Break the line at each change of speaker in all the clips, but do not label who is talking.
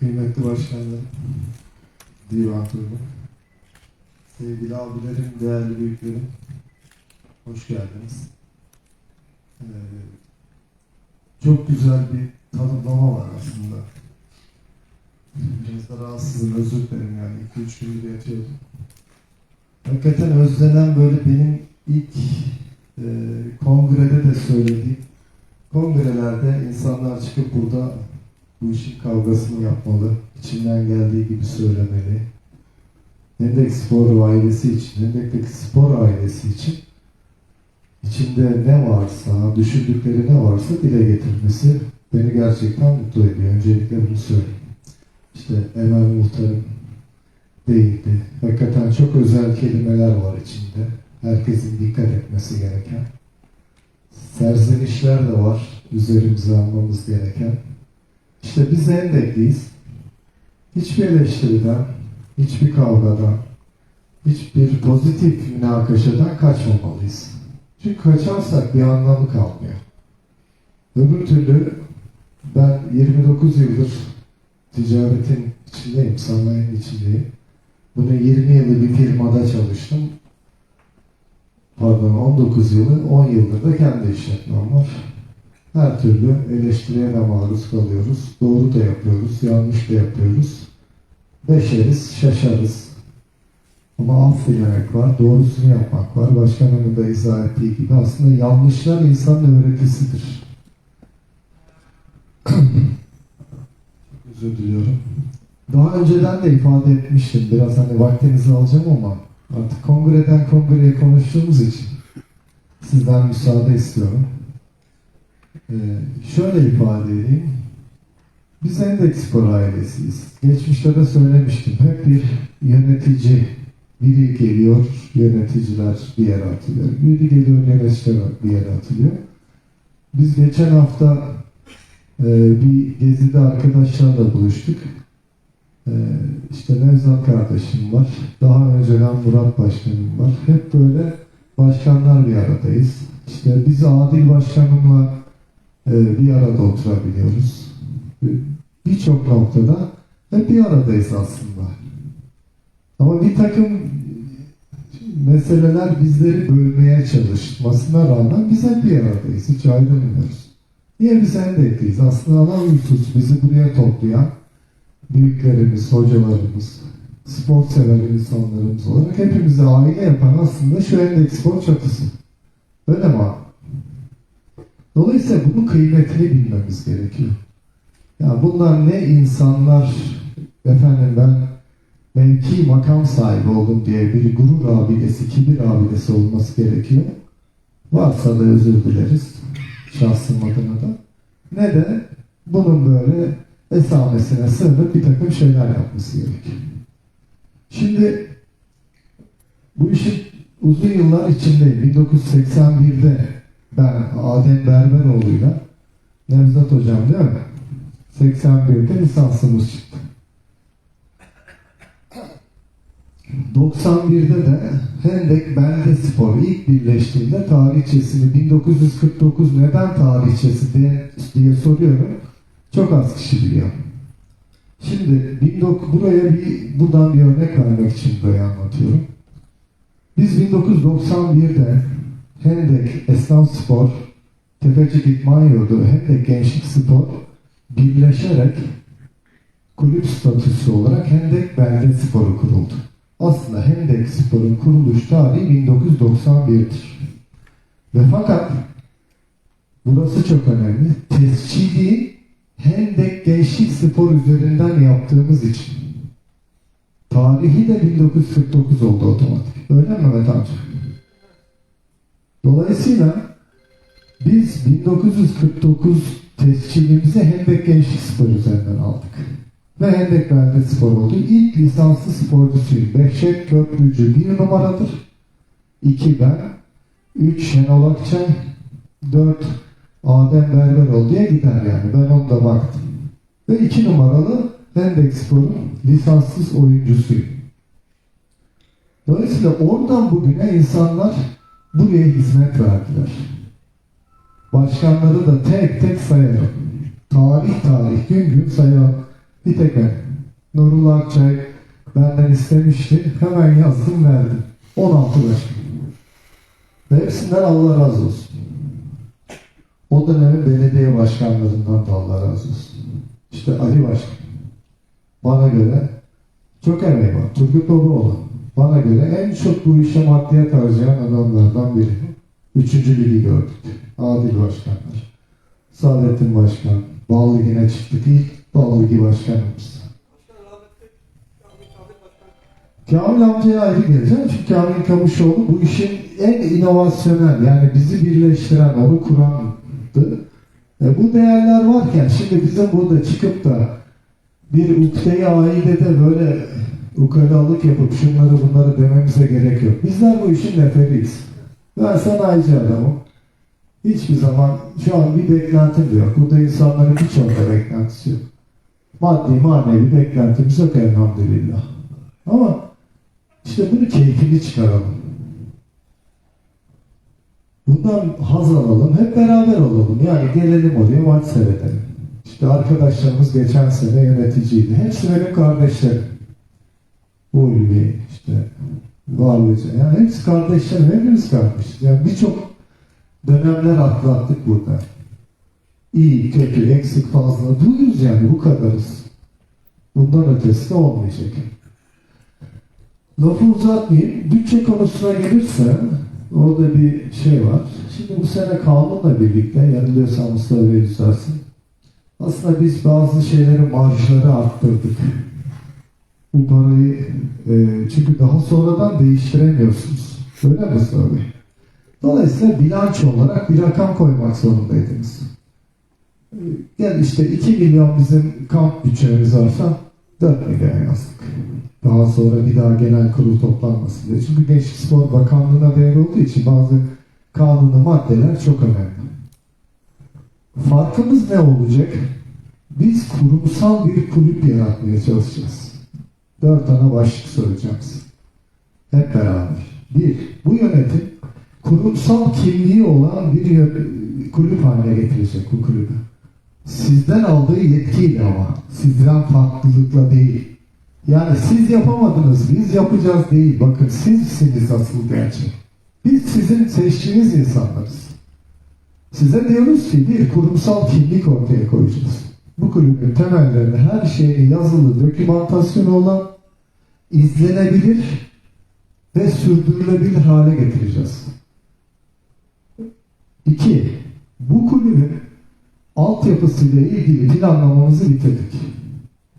kıymetli başkanlarım, divan kurulu, sevgili abilerim, değerli büyüklerim, hoş geldiniz. Ee, çok güzel bir tanımlama var aslında. Biraz da rahatsızım, özür dilerim yani. 2-3 gündür yatıyordum. Hakikaten özlenen böyle benim ilk e, kongrede de söylediğim kongrelerde insanlar çıkıp burada bu işin kavgasını yapmalı, içinden geldiği gibi söylemeli. Hendek Spor ailesi için, Hendek'teki spor ailesi için içinde ne varsa, düşündükleri ne varsa dile getirmesi beni gerçekten mutlu ediyor. Öncelikle bunu söyleyeyim. İşte Emel Muhtar'ın değildi. Hakikaten çok özel kelimeler var içinde. Herkesin dikkat etmesi gereken. Serzenişler de var. Üzerimize almamız gereken. İşte biz endekliyiz. Hiçbir eleştiriden, hiçbir kavgadan, hiçbir pozitif münakaşadan kaçmamalıyız. Çünkü kaçarsak bir anlamı kalmıyor. Öbür türlü ben 29 yıldır ticaretin içindeyim, sanayinin içindeyim. Bunu 20 yılı bir firmada çalıştım. Pardon 19 yılı, 10 yıldır da kendi işletmem var. Her türlü eleştiriye de maruz kalıyoruz. Doğru da yapıyoruz, yanlış da yapıyoruz. Beşeriz, şaşarız. Ama affetmek var, doğrusunu yapmak var. Başkanımın da izah ettiği gibi aslında yanlışlar insanın öğretisidir. Çok özür diliyorum. Daha önceden de ifade etmiştim. Biraz hani vaktinizi alacağım ama artık kongreden kongreye konuştuğumuz için sizden müsaade istiyorum. Ee, şöyle ifade edeyim. Biz Endeks Spor ailesiyiz. Geçmişte de söylemiştim. Hep bir yönetici, biri geliyor, yöneticiler bir yere atılıyor. Biri geliyor, yöneticiler bir yere atılıyor. Biz geçen hafta e, bir gezide arkadaşlarla buluştuk. E, işte Nevzat kardeşim var. Daha önceden Murat başkanım var. Hep böyle başkanlar bir aradayız. İşte biz Adil başkanımla bir arada oturabiliyoruz. E, Birçok noktada hep bir aradayız aslında. Ama bir takım meseleler bizleri bölmeye çalışmasına rağmen biz hep bir aradayız. Hiç ayrılmıyoruz. Niye biz endekliyiz? Aslında ana husus bizi buraya toplayan büyüklerimiz, hocalarımız, spor sever insanlarımız olarak hepimizi aile yapan aslında şu endek spor çatısı. Öyle mi abi? Dolayısıyla bunun kıymetini bilmemiz gerekiyor. Ya bunlar ne insanlar, efendim ben mevki makam sahibi oldum diye bir gurur abidesi, kibir abidesi olması gerekiyor. Varsa da özür dileriz şahsım adına da. Ne de bunun böyle esamesine sığınıp bir takım şeyler yapması gerekiyor. Şimdi bu işin uzun yıllar içindeyim. 1981'de ben Adem Berberoğlu'yla Nevzat Hocam değil mi? 81'de lisansımız çıktı. 91'de de Hendek Belde Spor ilk birleştiğinde tarihçesini 1949 neden tarihçesi diye, diye soruyorum. Çok az kişi biliyor. Şimdi 19 buraya bir buradan bir örnek vermek için burayı anlatıyorum. Biz 1991'de Hendek Esnaf Spor, Tefecik İdman Yurdu, Hendek Gençlik Spor birleşerek kulüp statüsü olarak Hendek Belde Sporu kuruldu. Aslında Hendek Spor'un kuruluş tarihi 1991'dir. Ve fakat burası çok önemli. Tescili Hendek Gençlik Spor üzerinden yaptığımız için tarihi de 1949 oldu otomatik. Öyle mi Mehmet amca? Dolayısıyla biz 1949 tescilimizi Hendek Gençlik Spor üzerinden aldık. Ve Hendek Belde Spor oldu. İlk lisanslı sporcusuyum. Behçet Köprücü bir numaradır. İki ben. Üç Şenol Akçay. Dört Adem Berberoğlu diye gider yani. Ben onu da baktım. Ve iki numaralı Hendek Spor'un lisanssız oyuncusuyum. Dolayısıyla oradan bugüne insanlar buraya hizmet verdiler. Başkanları da tek tek sayarım. Tarih tarih gün gün sayarım. Bir tek. Nurullah Akçay benden istemişti. Hemen yazdım verdim. 16 başkan. Ve hepsinden Allah razı olsun. O dönemin belediye başkanlarından da Allah razı olsun. İşte Ali Başkan. Bana göre çok emeği var. Turgut Babaoğlu. Bana göre en çok bu işe maddiyat harcayan adamlardan biri. Üçüncü ligi gördük. Adil başkanlar. Saadettin Başkan. Bal Ligi'ne çıktık. İlk Bal Ligi başkanımız.
Kamil
amcaya ayrı geleceğim. Çünkü Kamil Kamışoğlu bu işin en inovasyonel yani bizi birleştiren, onu kurandı. E, bu değerler varken şimdi bizim burada çıkıp da bir ukde-i ailede böyle ukalalık yapıp şunları bunları dememize gerek yok. Bizler bu işin neferiyiz. Ben sanayici adamım. Hiçbir zaman şu an bir beklentim yok. Burada insanların birçoğunda beklentisi yok. Maddi manevi beklentimiz yok elhamdülillah. Ama işte bunu keyfini çıkaralım. Bundan haz alalım, hep beraber olalım. Yani gelelim oraya maç seyredelim. İşte arkadaşlarımız geçen sene yöneticiydi. Hepsi benim kardeşlerim. Ulvi, işte Varlıca. Yani hepsi kardeşlerim, hepimiz kardeşiz. Yani birçok dönemler atlattık burada. İyi, kötü, eksik, fazla. Duyuyoruz yani bu kadarız. Bundan ötesi de olmayacak. Lafı uzatmayayım. Bütçe konusuna gelirse orada bir şey var. Şimdi bu sene kanunla birlikte yanılıyorsam Mustafa Bey düzelsin. Aslında biz bazı şeyleri marjları arttırdık. Bu parayı e, çünkü daha sonradan değiştiremiyorsunuz. Öyle mi Mustafa Bey? Dolayısıyla bilanço olarak bir rakam koymak zorundaydınız. E, Yani işte 2 milyon bizim kamp bütçemiz varsa 4 milyon yazdık. Daha sonra bir daha genel kurul toplanmasın diye. Çünkü Gençlik Spor Bakanlığı'na devrolduğu için bazı kanuni maddeler çok önemli. Farkımız ne olacak? Biz kurumsal bir kulüp yaratmaya çalışacağız. Dört ana başlık size. Hep beraber. Bir, bu yönetim kurumsal kimliği olan bir kulüp haline getirecek bu kulübü. Sizden aldığı yetkiyle ama. Sizden farklılıkla değil. Yani siz yapamadınız, biz yapacağız değil. Bakın sizsiniz asıl gerçek. Biz sizin seçtiğiniz insanlarız. Size diyoruz ki bir kurumsal kimlik ortaya koyacağız. Bu kulübün temellerini her şeyi yazılı, dokümantasyonu olan, izlenebilir ve sürdürülebilir hale getireceğiz. İki, bu kulübün altyapısıyla ilgili planlamamızı bitirdik.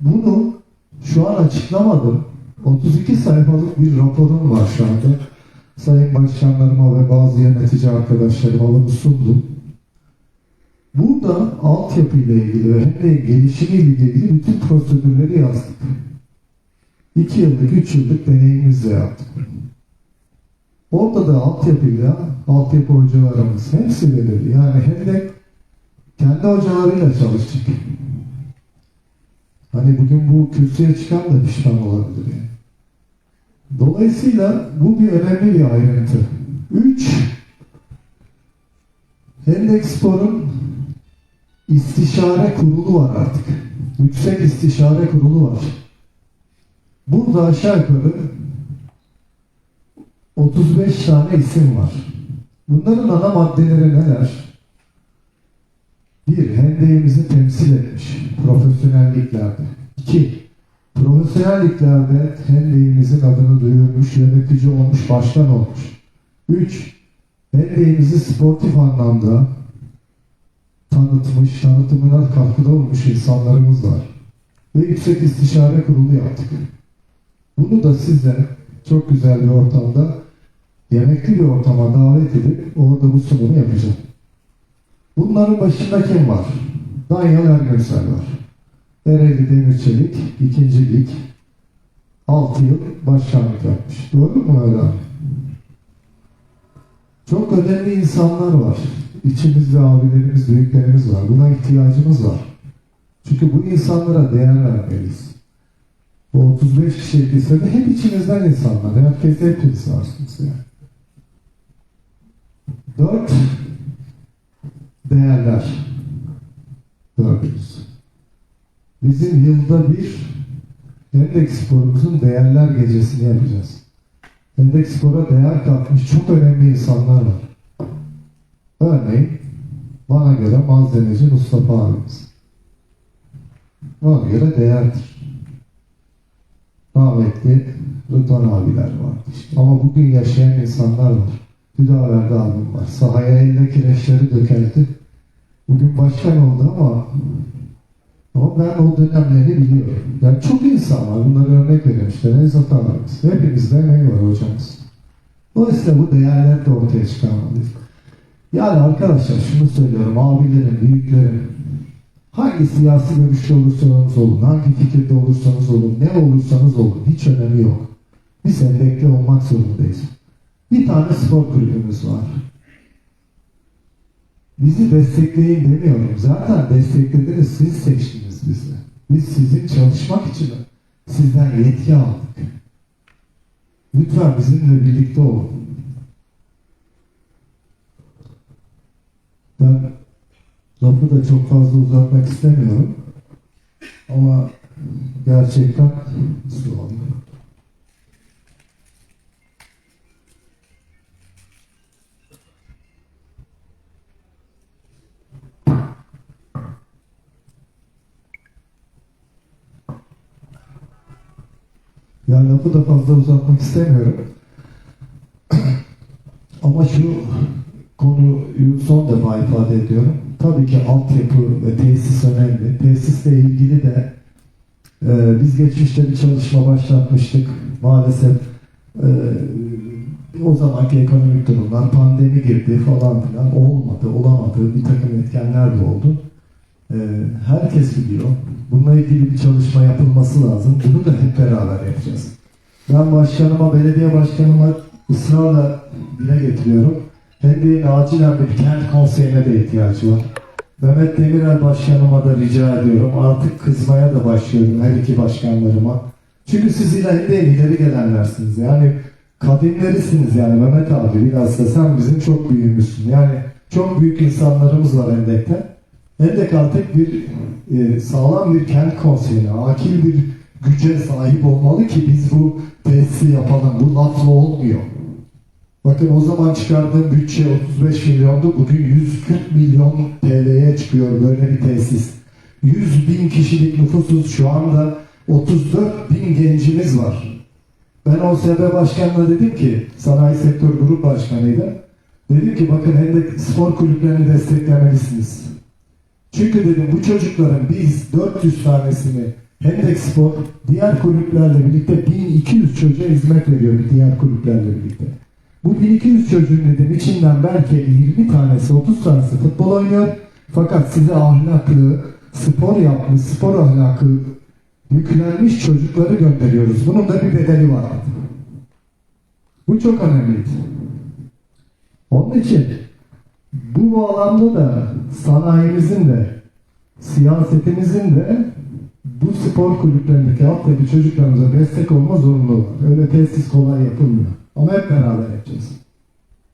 Bunu şu an açıklamadım. 32 sayfalık bir raporum var şu anda. Sayın başkanlarıma ve bazı yönetici arkadaşlarıma bunu sundum. Burada altyapıyla ilgili ve hem de gelişimiyle ilgili bütün prosedürleri yazdık. 2 yıllık, 3 yıllık deneyimimizle yaptık. Orada da altyapıyla, altyapı hocalarımız hepsi belirli. Yani hem de kendi hocalarıyla çalıştık. Hani bugün bu kürsüye çıkan da pişman olabilir yani. Dolayısıyla bu bir önemli bir ayrıntı. Üç, Hendek Spor'un istişare kurulu var artık. Yüksek istişare kurulu var. Burada aşağı yukarı 35 tane isim var. Bunların ana maddeleri neler? Bir, hendeğimizi temsil etmiş profesyonelliklerde. İki, profesyonelliklerde hendeğimizin adını duyurmuş, yönetici olmuş, başkan olmuş. Üç, hendeğimizi sportif anlamda tanıtmış, tanıtımına katkıda olmuş insanlarımız var. Ve Yüksek İstişare Kurulu yaptık. Bunu da size çok güzel bir ortamda, yemekli bir ortama davet edip orada bu sunumu yapacağım. Bunların başında kim var? Danyal Ergönsel var. Ereğli Demirçelik, ikinci lig, 6 yıl başkanlık yapmış. Doğru mu öyle? Çok önemli insanlar var. İçimizde abilerimiz, büyüklerimiz var. Buna ihtiyacımız var. Çünkü bu insanlara değer vermeliyiz. Bu 35 kişi lisede hep içimizden insanlar. Herkes hepiniz varsınız yani. Dört, değerler. Dördümüz. bizim yılda bir Endeks Spor'umuzun değerler gecesini yapacağız. Endeks Spor'a değer katmış çok önemli insanlar var. Örneğin bana göre malzemeci Mustafa abimiz. Bana göre değerdir. Rahmetli Rıdvan abiler var. Ama bugün yaşayan insanlar var. Hüdaverdi abim var. Sahaya elle kireçleri dökerdi. Bugün başkan oldu ama ama ben o dönemleri biliyorum. Yani çok insan var. Bunları örnek veriyorum işte. Nevzat abimiz. Hepimizde emeği var hocamız. Dolayısıyla bu değerleri de ortaya çıkarmalıyız. Yani arkadaşlar şunu söylüyorum. Abilerim, büyüklerim. Hangi siyasi görüşte olursanız olun, hangi fikirde olursanız olun, ne olursanız olun. Hiç önemi yok. Biz endekli olmak zorundayız. Bir tane spor kulübümüz var. Bizi destekleyin demiyorum. Zaten desteklediniz, siz seçtiniz bizi. Biz sizin çalışmak için sizden yetki aldık. Lütfen bizimle birlikte olun. Ben lafı da çok fazla uzatmak istemiyorum. Ama gerçekten alayım. Yani lafı da fazla uzatmak istemiyorum. Ama şu konuyu son defa ifade ediyorum. Tabii ki altyapı ve tesis önemli. Tesisle ilgili de e, biz geçmişte bir çalışma başlatmıştık. Maalesef e, o zamanki ekonomik durumlar, pandemi girdi falan filan olmadı, olamadı. Bir takım etkenler de oldu. E, herkes biliyor. Bununla ilgili bir çalışma yapılması lazım. Bunu da hep beraber yapacağız. Ben başkanıma, belediye başkanıma ısrarla dile getiriyorum. Hendek'in acilen bir kent konseyine de ihtiyacı var. Mehmet Demirel başkanıma da rica ediyorum. Artık kızmaya da başlıyorum her iki başkanlarıma. Çünkü siz Hendek'in ileri gelenlersiniz. Yani kadimlerisiniz yani Mehmet abi. Bilhassa sen bizim çok büyüğümüzsün. Yani çok büyük insanlarımız var Hendek'te. Hendek artık bir e, sağlam bir kent konseyine, akil bir güce sahip olmalı ki biz bu tesisi yapalım. Bu lafla olmuyor. Bakın o zaman çıkardığım bütçe 35 milyondu. Bugün 140 milyon TL'ye çıkıyor böyle bir tesis. 100 bin kişilik nüfusuz şu anda 34 bin gencimiz var. Ben OSB başkanına dedim ki, sanayi sektör grup başkanıydı. Dedim ki bakın Hendek spor kulüplerini desteklemelisiniz. Çünkü dedim bu çocukların biz 400 tanesini Hendek Spor diğer kulüplerle birlikte 1200 çocuğa hizmet veriyor diğer kulüplerle birlikte. Bu 1200 çocuğun dedim içinden belki 20 tanesi 30 tanesi futbol oynuyor. Fakat size ahlaklı, spor yapmış, spor ahlakı yüklenmiş çocukları gönderiyoruz. Bunun da bir bedeli var. Bu çok önemliydi. Onun için bu bağlamda da sanayimizin de siyasetimizin de bu spor kulüplerindeki altyapı çocuklarımıza destek olma zorunluluğu. Öyle tesis kolay yapılmıyor. Ama hep beraber yapacağız.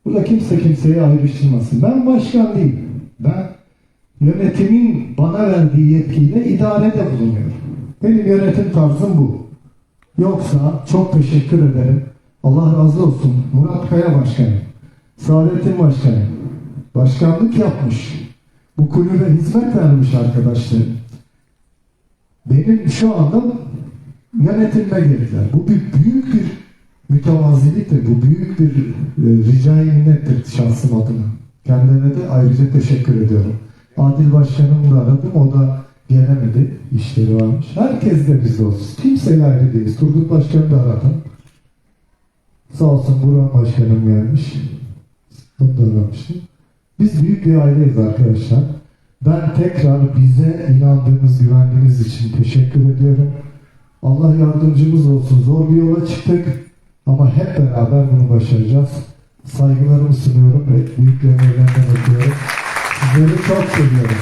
Burada kimse kimseyi ayrıştırmasın. Ben başkan değilim. Ben yönetimin bana verdiği yetkiyle idarede bulunuyorum. Benim yönetim tarzım bu. Yoksa çok teşekkür ederim. Allah razı olsun. Murat Kaya Başkanım. Saadettin Başkanım. Başkanlık yapmış. Bu kulübe hizmet vermiş arkadaşlarım. Benim şu anda yönetilme gerekler. Bu bir büyük bir mütevaziliktir. Bu büyük bir e, ricai minnettir şahsım adına. Kendilerine de ayrıca teşekkür ediyorum. Adil Başkanımı da aradım. O da gelemedi. İşleri varmış. Herkes de biz olsun. Kimseyle ayrı değiliz. Turgut Başkanı da aradım. Sağ olsun Burhan Başkanım gelmiş. Onu da aramıştım. Biz büyük bir aileyiz arkadaşlar. Ben tekrar bize inandığınız, güvendiğiniz için teşekkür ediyorum. Allah yardımcımız olsun. Zor bir yola çıktık ama hep beraber bunu başaracağız. Saygılarımı sunuyorum ve büyüklerin ellerinden öpüyorum. Sizleri çok seviyorum.